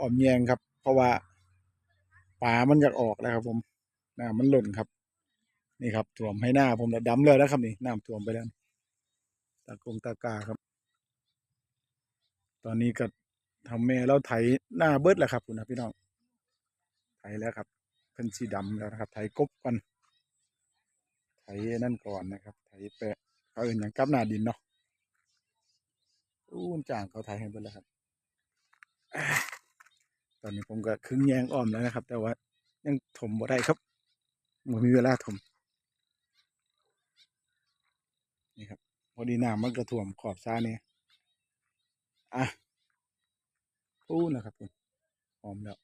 ออมแยงครับ เพราะว่าปลามันอยากออกแล้วครับ ผมน้ำมันหล่นครับ นี่ครับท่วมให้หน้าผมแล้วดำเลยแล้วครับนี่น้ำท่วมไปแล้วตากงตากาครับ ตอนนี้ก็ทำแม่เราไถหน้าเบิดแล้วครับคุณนะพี่น้องไถแล้วครับเพิ่นสีดำแล้วนะครับ ไถกบก่อนไถนั่นก่อนนะครับ ไถแปะเขาอื่นอย่างกับหน้าดินเนาะอู้นจ่างเขาไถให้เบิดแล้วครับ อ่าตอนนี้ผมก็ครึ่งแยงอ้อมแล้วนะครับ แต่ว่ายังถมบ่ได้ครับมันมีเวลาถมนี่ครับพอดีน้ำมันกระท่วมขอบซ้ายนี่อะอู้นะครับผมพร้อมแล้ว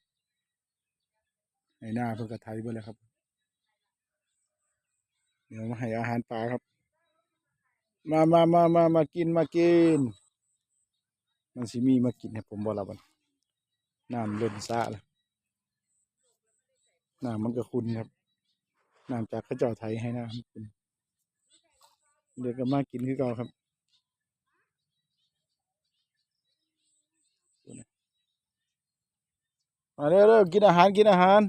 ให้หน้าเพื่อกระไทยเบิดแล้วครับ เดี๋ยวมาให้อาหารปลาครับ มามามามามากินมากิน มันสิมีมากินให้ผมบ่ละบัด น้ำล้นสะละน้ำมันก็คุณครับน้ำจากข้าเจ้าไทยให้น้ำคุณเดี๋ยวก็มากินคือเก่าครับมาเร็วเร็วกินอาหารกินอาหาร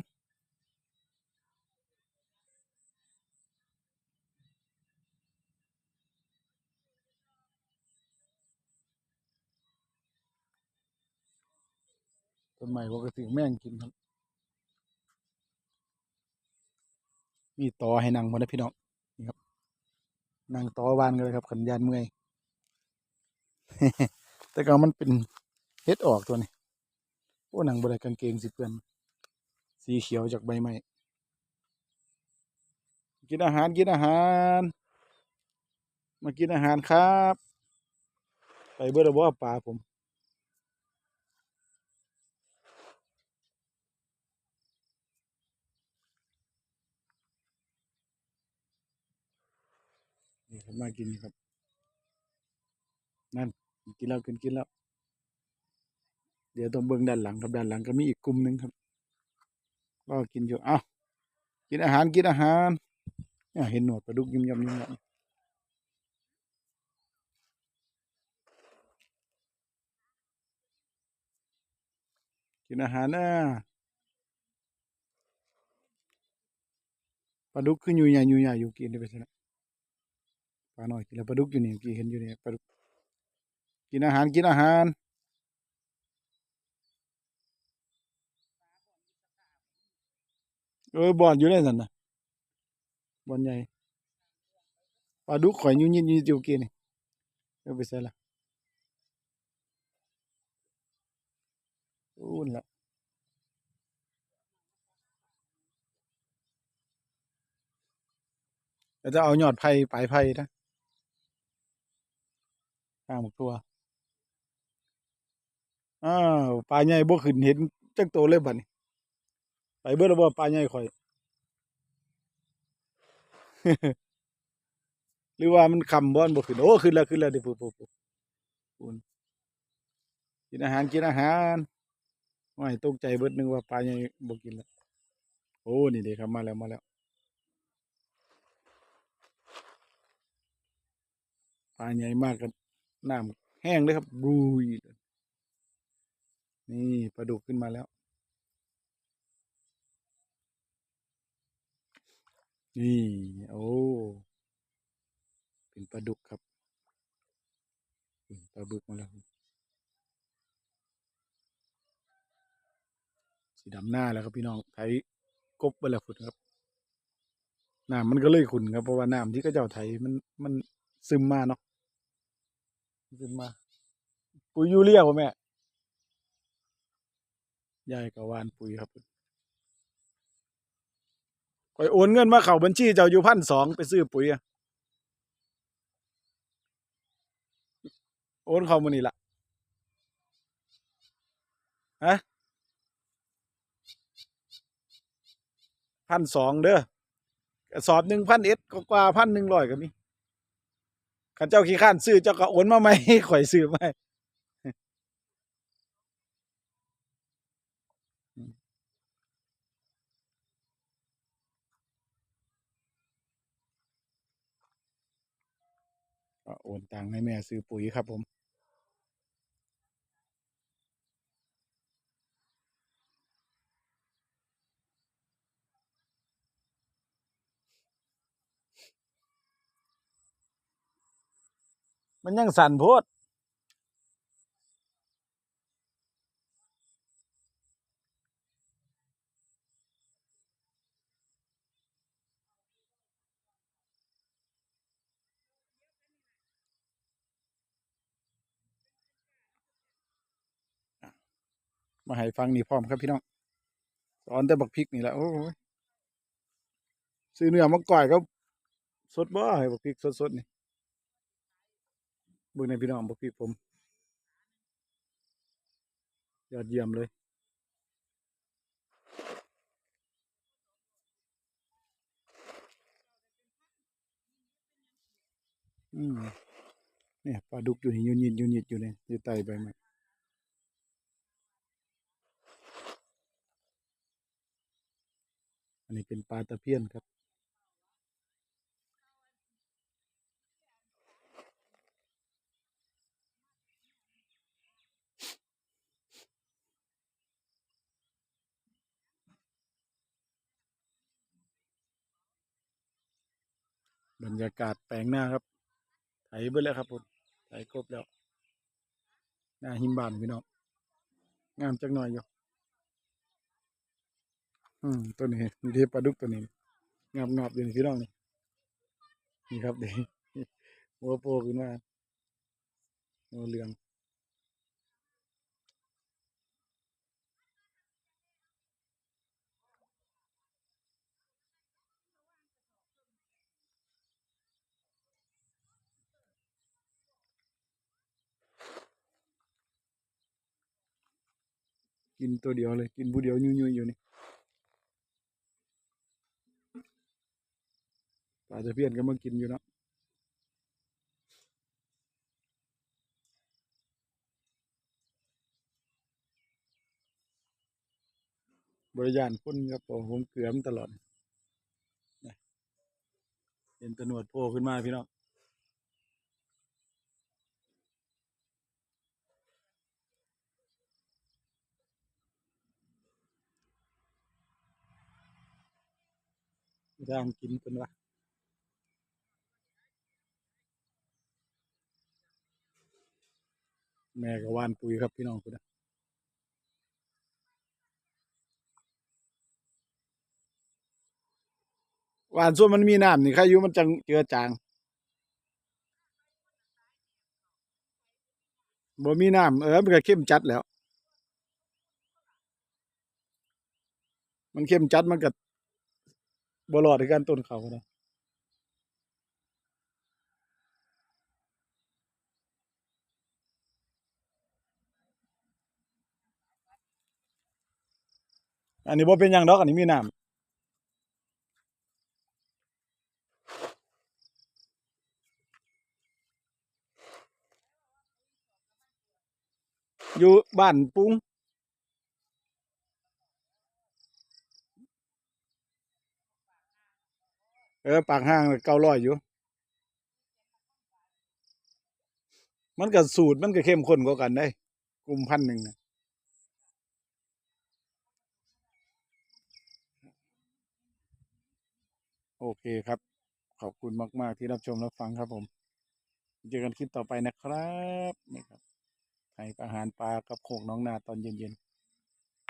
ต้นไม้ปกติแม่งกินครับ มีต่อให้นั่งมาได้พี่น้องนี่ครับนั่งต่อวานกันเลยครับขันยานเมื่อยแต่ก็มันเป็นเฮ็ดออกตัวนี้โอ้หนังบริกางเกงสิเปื้อนสีเขียวจากใบไม้กินอาหารกินอาหาร มากินอาหารครับ ไปเบอร์บ่ปลาผม นี่ครับ มากินครับ นั่นกินแล้วกินกินแล้ว เดี๋ยวต้องเบิ่งด้านหลังครับด้านหลังก็มีอีกกลุ่มหนึ่งครับก็กินอยู่อ้าวกินอาหารกินอาหารเนี่ยเห็นหนวดปลาดุกยิ้มยำยิ้มยำกินอาหารนะปลาดุกขึ้นอยู่ใหญ่อยู่ใหญ่อยู่กินได้ไปซะแล้ว ปลาหน่อยกินแล้วปลาดุกอยู่นี่กี้เห็นอยู่นี่ปลาดุกกินอาหารกินอาหารเออบ่อนอยู่ได้สันนะบ่อนใหญ่ปลาดุกข่อยยุ่ยยุ่ยอยู่กินนี่เอาไปใส่ละอู้นละแล้วจะเอายอดไผ่ปลายไผ่นะ ข้างหมกตัวอ้าวปลาใหญ่บ่ขึ้นเห็นจักโตเลยบัดนี้ไปเบิดแล้วบ่ปลาใหญ่ข่อย หรือว่ามันคำบ่อนบ่ขึ้นโอ้ขึ้นแล้วขึ้นแล้วเดี๋ยวปุ๊บปุ๊บปุ๊บกินอาหารกินอาหารไม่ตกใจเบิดนึงว่าปลาใหญ่บ่กินแล้วโอ้นี่เด้ครับมาแล้วมาแล้วปลาใหญ่มากกัน น้ำแห้งเลยครับบุยเลยนี่ปลาดุกขึ้นมาแล้ว นี่โอ้เป็นปลาดุกครับปลาบึกมาแล้วสีดำหน้าแล้วครับพี่น้องไถกบไปแล้วคุณครับน้ำมันก็เลยขุนครับเพราะว่าน้ำที่เขาเจ้าไถมันมันซึมมาเนาะ ซึมมา ปุ๋ยยูเรียป่ะแม่ยายกับวานปุ๋ยครับคอยโอนเงินมาเข้าบัญชีเจ้าอยู่พันสองไปซื้อปุ๋ยอะโอนเข้ามานี่ละฮะพันสองเด้อสอบหนึ่งพันเอ็ดกว่าพันหนึ่งร้อยก็มี ขันเจ้าขี้ข้านซื้อเจ้าก็โอนมาไหมข่อยซื้อไหมก็โอนตังค์ให้แม่ซื้อปุ๋ยครับผม มันยังสั่นโพดมาให้ฟังนี่พร้อมครับพี่น้องสอนแต่บักพริกนี่แหละโอ้ยซื้อเนื้อมาก่อยก็สดบ่ให้บักพริกสดๆนี่ เบิ่งในพี่น้องบักพริกผม ยอดเยี่ยมเลยอืมเนี่ยปลาดุกอยู่นี่ยืนยินยืนยินอยู่เนี่ยอยู่ใต้ใบไม้อันนี้เป็นปลาตะเพียนครับ บรรยากาศแปลงหน้าครับ ไถเบิดแล้วครับผมไถครบแล้ว หน้าหิมบานพี่น้องงามจักหน่อยอยู่อืมตัวนี้มีเทปปลาดุกตัวนี้งามงามอยู่นี่พี่น้องนี่นี่ครับเด็กหัวโปขึ้นมาหัวเหลือง กินตัวเดียวเลย กินผู้เดียวยุ่ยๆอยู่นี่ปลาตะเพียนก็มากินอยู่นะบริยานคนครับผมผมเกลือมนตลอดเห็นตะหนวดโผล่ขึ้นมาพี่น้อง ย่างกินเป็นวะแม่ก็ว่านปุ๋ยครับพี่น้องคุณนะหวานส่วนมันมีน้ำนี่ใครอยู่มันจังเจือจางบ่มีน้ำเออมันก็เข้มจัดแล้ว มันเข้มจัดมันก็ บ่รอดในการต้นเขานะอันนี้บ่เป็นยังดอกอันนี้มีน้ำอยู่บ้านปุ้ง เออปากห้างเก้าร้อยอยู่ มันก็สูตรมันก็เข้มข้นกว่ากันได้ กลุ่มพันหนึ่งนะโอเคครับ ขอบคุณมาก ๆ ที่รับชมรับฟังครับผมเจอกันคลิปต่อไปนะครับนี่ครับให้อาหารปลากับโขกน้องนาตอนเย็น ๆ